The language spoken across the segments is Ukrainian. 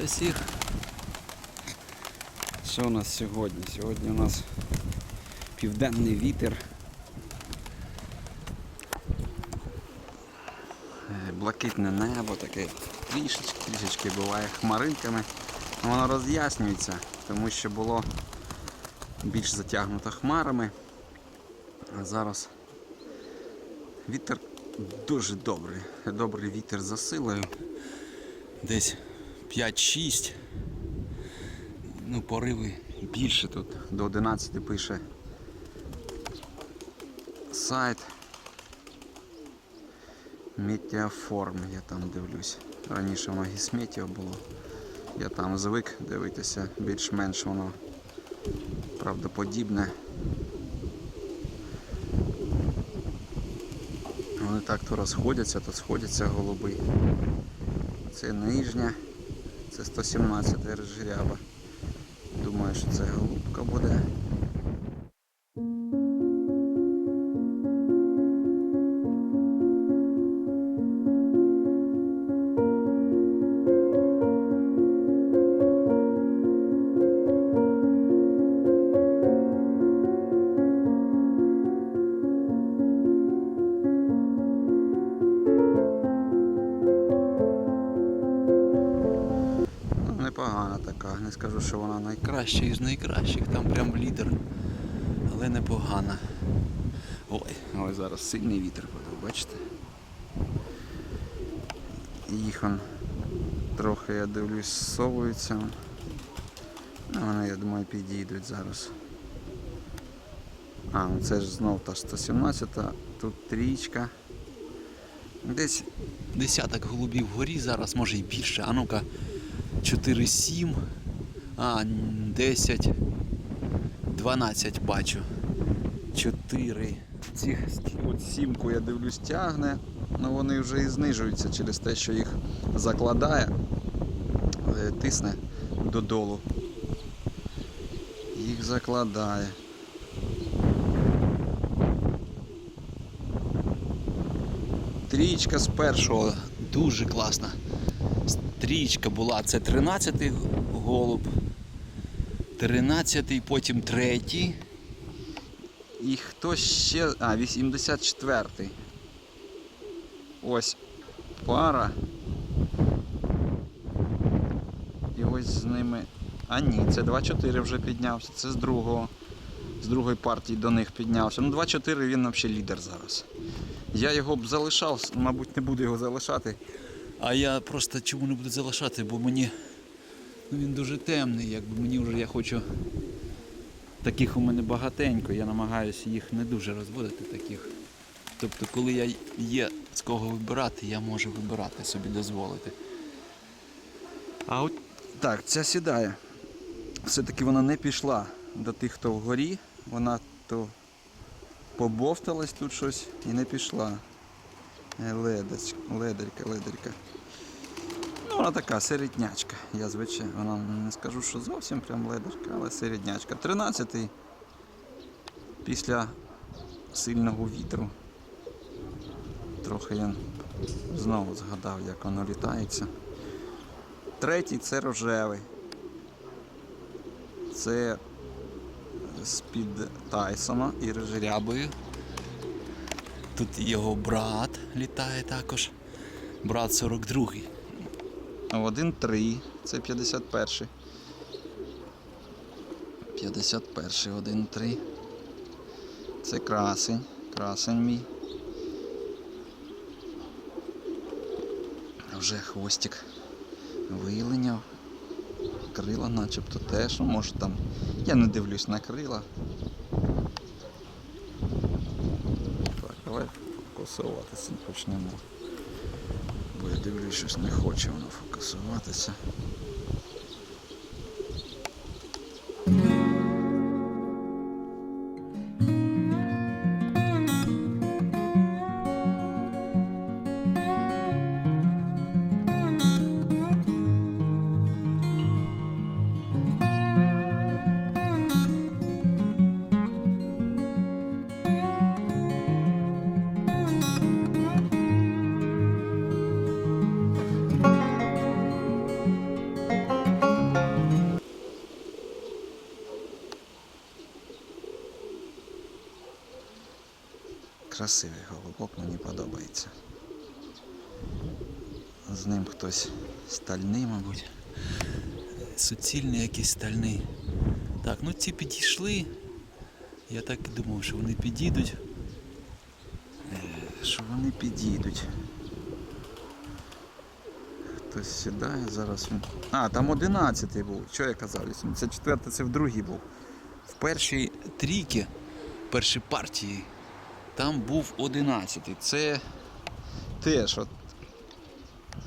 Вітаю всіх. Що у нас сьогодні? Сьогодні у нас південний вітер. Е, Блакитне небо таке трішечки, трішечки буває хмаринками. Воно роз'яснюється, тому що було більш затягнуто хмарами. А зараз вітер дуже добрий. Добрий вітер за силою. Десь 5-6. Ну, пориви більше тут. До 11 пише сайт. Метеоформ, я там дивлюсь. Раніше воно гісметіо було. Я там звик дивитися, більш-менш воно правдоподібне. Вони так то розходяться, то сходяться голуби. Це нижня, це 117 ржирява. Думаю, що це голубка буде. Непогана така. Не скажу, що вона найкраща із найкращих, там прям лідер. Але непогана. Ой, ой, зараз сильний вітер подав, бачите? Їх он трохи, я дивлюсь, совуються. Ну, вони, я думаю, підійдуть зараз. А, ну це ж знов та 117, тут трічка. Десь десяток голубів вгорі зараз, може і більше. А ну-ка, 4-7, а 10, 12 бачу. 4. Цих от сімку я дивлюсь тягне, але вони вже і знижуються через те, що їх закладає, тисне додолу. Їх закладає. Трічка з першого дуже класна. Стрічка була, це 13-й голуб, 13-й, потім третій. І хто ще. А, 84-й. Ось пара. І ось з ними. А ні, це 2-4 вже піднявся. Це з другого. З другої партії до них піднявся. Ну 2-4 він взагалі лідер зараз. Я його б залишав, мабуть, не буду його залишати. А я просто чому не буду залишати, бо мені ну, він дуже темний, якби мені вже я хочу. Таких у мене багатенько, я намагаюся їх не дуже розводити таких. Тобто, коли я є з кого вибирати, я можу вибирати собі дозволити. А от так, ця сідає. Все-таки вона не пішла до тих, хто вгорі, вона то побовталась тут щось і не пішла. Е, Ледеч, ледерка, ледерка. Ну, вона така середнячка. Я звичайно, вона не скажу, що зовсім прям ледерка, але середнячка. 13-й після сильного вітру. Трохи я знову згадав, як воно літається. Третій це рожевий. Це з-під Тайсона і Режирябою. Тут його брат літає також. Брат 42-й. 1-3, це 51-й. 51-й, 1-3. Це красень. Красень мій. Вже хвостик вилиняв. Крила начебто теж, може там. Я не дивлюсь на крила. Так, давай фокусуватися почнемо. Бо я дивлюсь, щось не хоче воно фокусуватися. Красивий голубок, мені подобається. З ним хтось стальний, мабуть. Суцільний якийсь стальний. Так, ну ці підійшли. Я так і думав, що вони підійдуть. Е, Що вони підійдуть. Хтось сідає зараз. А, там 11 був. Що я казав? 84 це в другій був. В першій трійці, в першій партії, там був 11. Це теж от.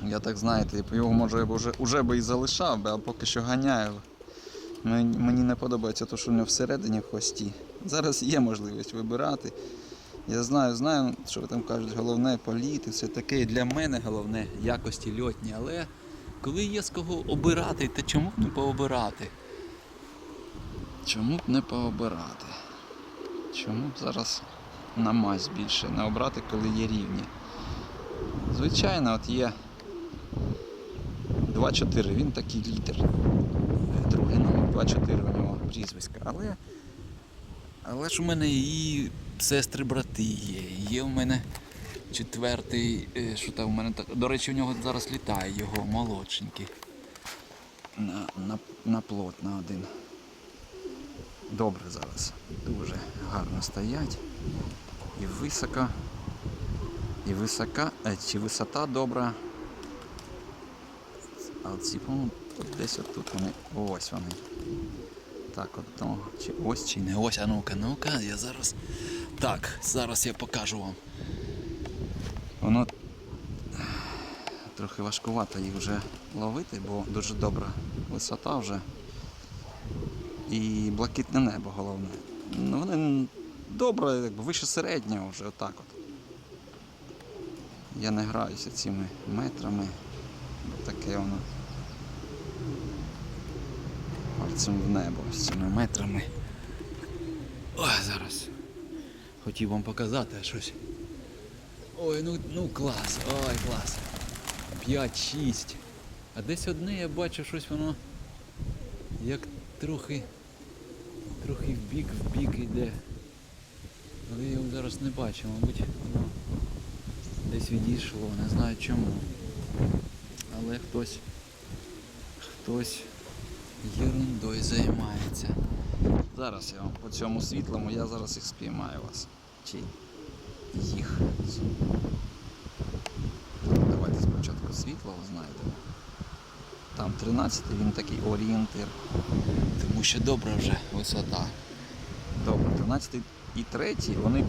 Я так знаєте, його може я б вже, уже би і залишав, би, а поки що ганяю. Мені, не подобається те, що в нього всередині в хвості. Зараз є можливість вибирати. Я знаю, знаю, що ви там кажуть, головне політи, все таке. Для мене головне якості льотні, але коли є з кого обирати, то чому б не пообирати? Чому б не пообирати? Чому б зараз на мазь більше не обрати, коли є рівні? Звичайно, от є 2-4, він такий лідер. Другий номер 2-4 у нього прізвиська. Але, але ж у мене і сестри брати є. Є у мене четвертий, е, що там у мене так. До речі, у нього зараз літає його молодшенький. На, на, на плот на один. Добре зараз. Дуже гарно стоять. І високо. І висока, е, чи висота добра. А ці, по-моєму, десь отут вони. Ось вони. Так, от одного. Чи ось, чи не ось. А ну-ка, ну-ка, я зараз. Так, зараз я покажу вам. Воно трохи важкувато їх вже ловити, бо дуже добра висота вже. І блакитне небо головне. Ну, вони добре, якби вище середнього вже отак от. Я не граюся цими метрами. Таке воно. Пальцем в небо з цими метрами. Ой, зараз. Хотів вам показати щось. Ой, ну, ну клас, ой, клас. 5-6. А десь одне я бачу щось воно як трохи трохи в бік, в бік йде. Але я його зараз не бачу, мабуть, воно десь відійшло, не знаю чому. Але хтось хтось ерундою займається. Зараз я вам по цьому світлому, я зараз їх спіймаю вас. Чи їх. Давайте спочатку світлого знайдемо. Там 13 він такий орієнтир. Тому що добра вже висота. Добре, 13 і 3 вони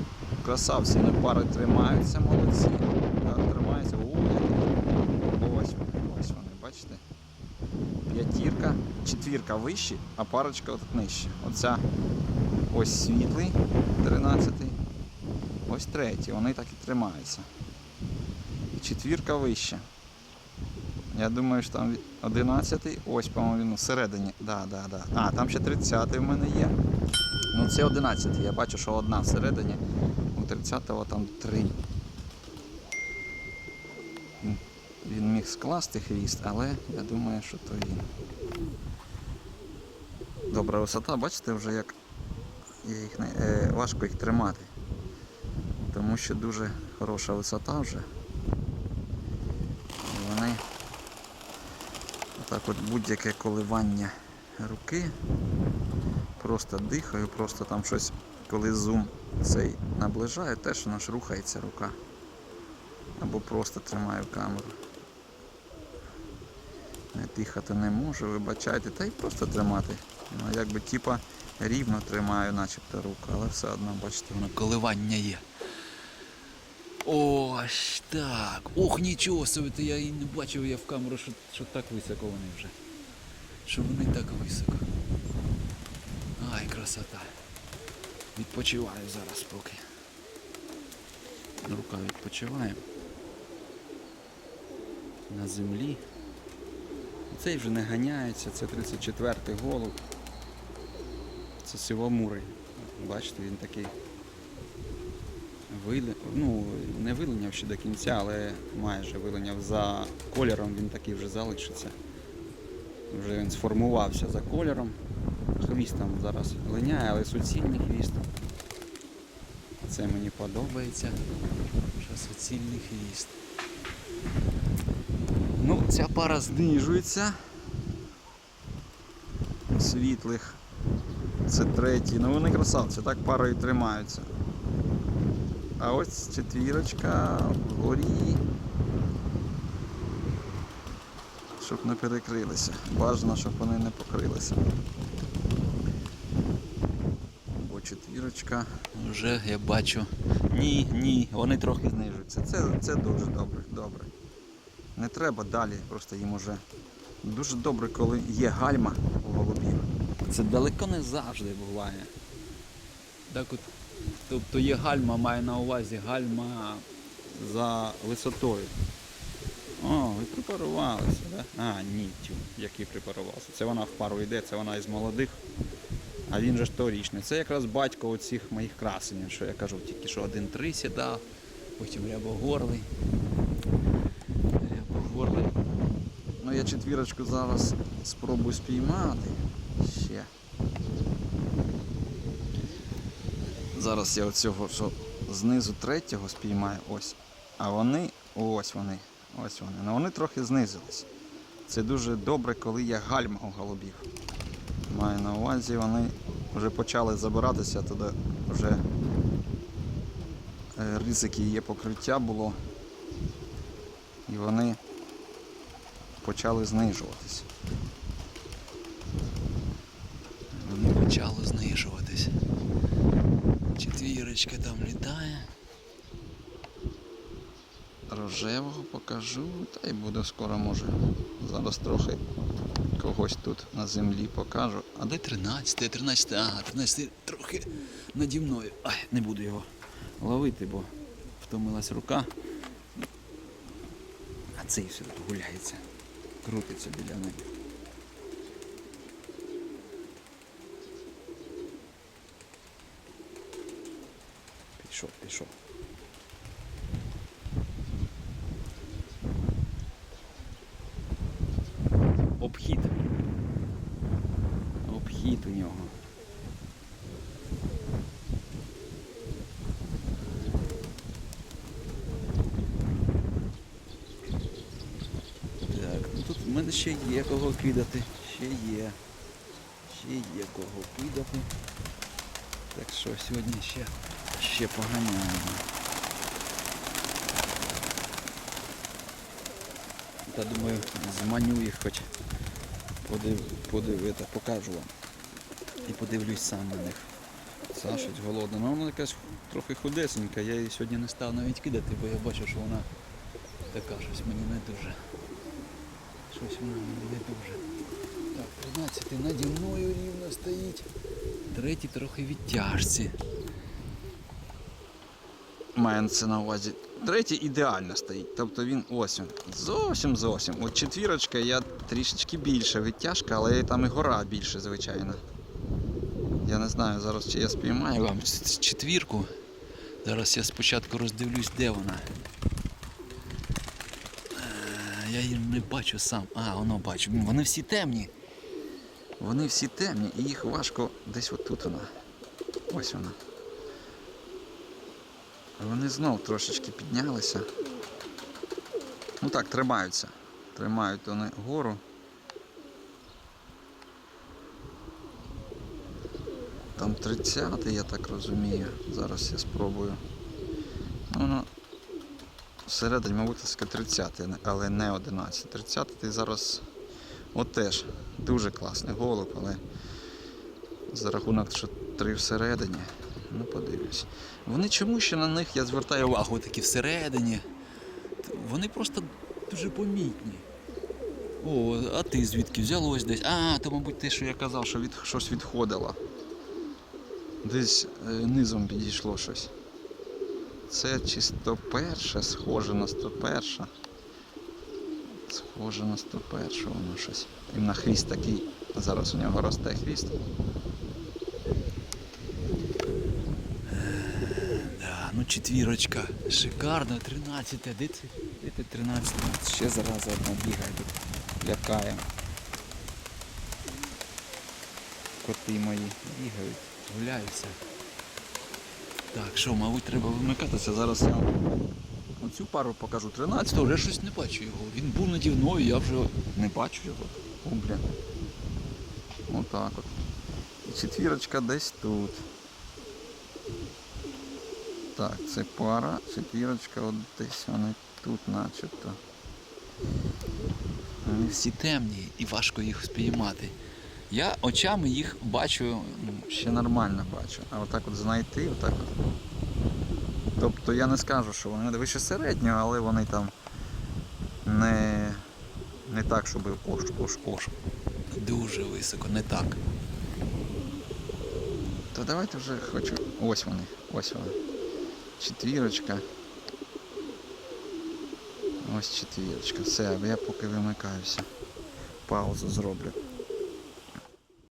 красавці, вони пари тримаються, молодці. Тримаються. О, ось вони, ось вони, бачите? П'ятірка, четвірка вище, а парочка от нижче. Оця ось світлий 13, ось третій, вони так і тримаються. Четвірка вище. Я думаю, що там 11-й. ось, по-моєму, він всередині. Да, да, да. А, там ще 30-й в мене є. Ну це 11-й. Я бачу, що одна всередині. У 30-го там три. Він- міг скласти хвіст, але я думаю, що то він. Добра висота, бачите вже як їх не, важко їх тримати. Тому що дуже хороша висота вже. І вони отак от будь-яке коливання руки. Просто дихаю, просто там щось, коли зум цей наближає, теж вона ж рухається рука. Або просто тримаю камеру. Не дихати не можу, вибачайте, та й просто тримати. Ну, якби типа рівно тримаю, начебто руку, але все одно, бачите, воно коливання є. Ось так. Ох, нічого собі, то я і не бачив я в камеру, що, що так високо вони вже. Що вони так високо. Ай, красота. Відпочиваю зараз поки. Рука відпочиває. На землі. Цей вже не ганяється, це 34-й голуб. Це сивомурий. Бачите, він такий вили... ну, не вилиняв ще до кінця, але майже вилиняв за кольором, він такий вже залишиться. Вже він сформувався за кольором. Хвіст там зараз линяє, але суцільний хвіст. Це мені подобається. Що суцільний хвіст. Ну, ця пара знижується. Світлих. Це третій. Ну вони красавці, так парою тримаються. А ось четвірочка вгорі. Щоб не перекрилися. Бажано, щоб вони не покрилися. Бо четвірочка вже я бачу. Ні, ні, вони трохи знижуються. Це, це дуже добре, добре. Не треба далі, просто їм уже дуже добре, коли є гальма у голубів. Це далеко не завжди буває. Так от, тобто є гальма, має на увазі гальма за висотою. О, ви припарувалися, да? А, ні, тю, який припарувався. Це вона в пару йде, це вона із молодих. А він же ж торічний. Це якраз батько оцих моїх красенів, що я кажу, тільки що один-три сідав, потім рябогорлий. Рябогорлий. Ну я четвірочку зараз спробую спіймати. Ще. Зараз я оцього що знизу третього спіймаю, ось. А вони, ось вони, ось вони. Ну вони трохи знизились. Це дуже добре, коли є гальма у голубів. Маю на увазі, вони вже почали забиратися, туди вже е, ризики є покриття було. І вони почали знижуватись. Вони почали знижуватись. Четвірочка там літає. Рожевого покажу, та й буду скоро може. Зараз трохи когось тут на землі покажу. А де 13? 13, ага, 13 трохи наді мною. Ай, не буду його ловити, бо втомилась рука. А цей все тут гуляється. Крутиться біля неї. Пішов, пішов. Обхід. Обхід у нього. Так, ну тут в мене ще є кого кидати. Ще є. Ще є кого кидати. Так що сьогодні ще, ще поганяємо. Та думаю, зманю їх хоч подив, подивити, покажу вам. І подивлюсь сам на них. Саша голодна. Ну вона якась трохи худесенька, я її сьогодні не став навіть кидати, бо я бачу, що вона така щось мені не дуже. Щось вона мені не дуже. Так, 13 наді мною рівно стоїть. Третій трохи відтяжці. Це на увазі. Третій ідеально стоїть. Тобто він ось він. Зовсім зовсім. От четвірочка я трішечки більше відтяжка, але там і гора більше, звичайно. Я не знаю зараз, чи я спіймаю вам четвірку. Зараз я спочатку роздивлюсь, де вона. Е, Я її не бачу сам. А, воно бачу. Вони всі темні. Вони всі темні і їх важко десь отут вона. Ось вона. Вони знов трошечки піднялися. Ну так, тримаються. Тримають вони гору. Там 30 я так розумію. Зараз я спробую. Ну, Воно всередині, мабуть, таке 30, але не 11. 30 зараз от теж дуже класний голуб, але за рахунок, що три всередині. Ну, подивлюсь. Вони чому ще на них я звертаю увагу такі всередині. Вони просто дуже помітні. О, а ти звідки взялось десь? А, то, мабуть, те, що я казав, що від, щось відходило. Десь е, низом підійшло щось. Це чи 101, схоже на 101. Схоже на 101 воно щось. І на хвіст такий. Зараз у нього росте хвіст. Да, ну четвірочка. Шикарно, 13. Де це? Де ти 13? Ще зараза одна бігає тут. Лякає. Коти мої бігають, гуляються. Так, що, мабуть, треба вимикатися. Зараз я оцю пару покажу. 13-го вже щось не бачу його. Він був наді мною, я вже не бачу його. О, блін. Отак от. І четвірочка десь тут. Так, це пара, четвірочка, от десь вони тут начебто. Вони всі темні і важко їх спіймати. Я очами їх бачу, ну, ще нормально бачу. А отак от знайти, отак от. Тобто я не скажу, що вони вище середнього, але вони там не, не так, щоб ош, ош, ош. Дуже високо, не так. То давайте вже хочу. Ось вони, ось вони. Четвірочка. Ось четвірочка. Все, я поки вимикаюся. Паузу зроблю.